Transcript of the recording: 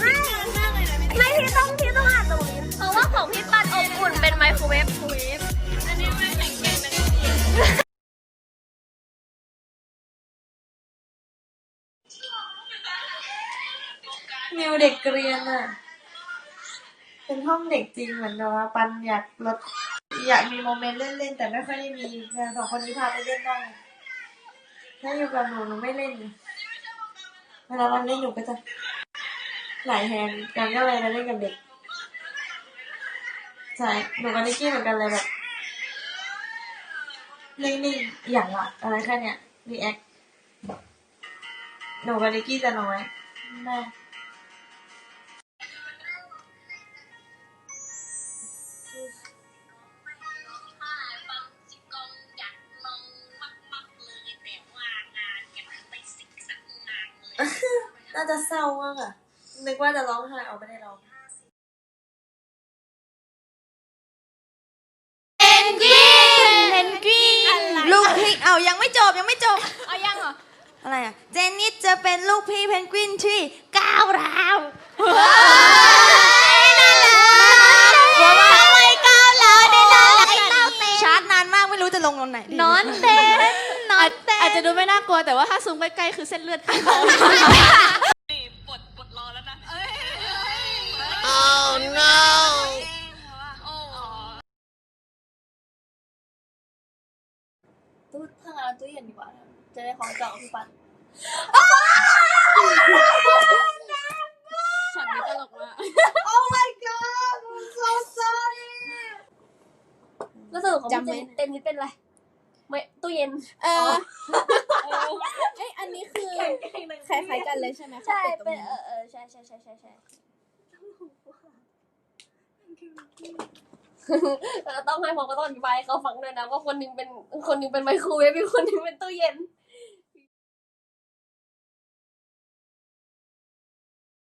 ไม่ไม่พี่ต้องพี่ต้องอ่านตรงนี้เพราะว่าของพี่ปัดอบอุ่นเป็นไมโครเวฟคุยอันนี้ไม่แข็งแกร่งนะนิวเด็กเรียนอะ เป็นห้องเด็กจริงเหมือนเบบว่ปันอยากลดอยากมีโมเมนต์เล่นๆ แต่ไม่ค่อยได้มีสองคนนี้พาไปเล่นบ้างถ้าอยู่กับหนูหนูไม่เล่นเวลาเราเล่นหนูก็จะ หลายแฮนด์กันก็เลยมาเล่นกับเด็ก ใช่หนูกับนิกกี้เหมือนกันเลยแบบนิ่งๆอย่างละอะไรแค่เนี้ยรีแอคหนูกับนิกกี้จะน้อยแม่ฟังจิกองอยากลองมากๆเลยแต่ว่างานยังไม่สิกสักงานเลยน่าจะเศร้ามากอะ นึกว่าจะร้องไห้ออกไม่ได้ร้องเพนกวินเพนกวินลูกพี่เอายังไม่จบยังไม่จบ เอายังเหรอ อะไรอะ เจนนิสจะเป็นลูกพี่เพนกวินที่ก้าวร้าวน่ารักทำไมก้าวร้าวได้น่ารักชาร์จนานมากไม่รู้จะลงตรงไหนนอนเต้นนอนเต้นอาจจะดูไม่น่ากลัวแต่ว่าถ้าซูมใกล้ๆคือเส้นเลือดขึ้นคอนี่ ตู้ถ้างั้นเอาตู้เย็นดีกว่านะจะได้ของเก่าพี่ปันช็อตนี้ตลกมาก Oh my god I'm so sorry แล้วสรุปของพี่เจนเต็มนี้เป็นอะไรไม่ตู้เย็นเออเอ้ยอันนี้คือคล้ายๆกันเลยใช่ไหมใช่ขาเป็ปินดตรงเออเออใช่ใช่ใช่ใช่ใช่เรา ต้องให้พอก็ต้องอธิบายให้เขาฟังด้วยนะว่าคนหนึงเป็นคนหนึงเป็นไมโครเวฟอีกคนหนึงเป็นตู้เย็น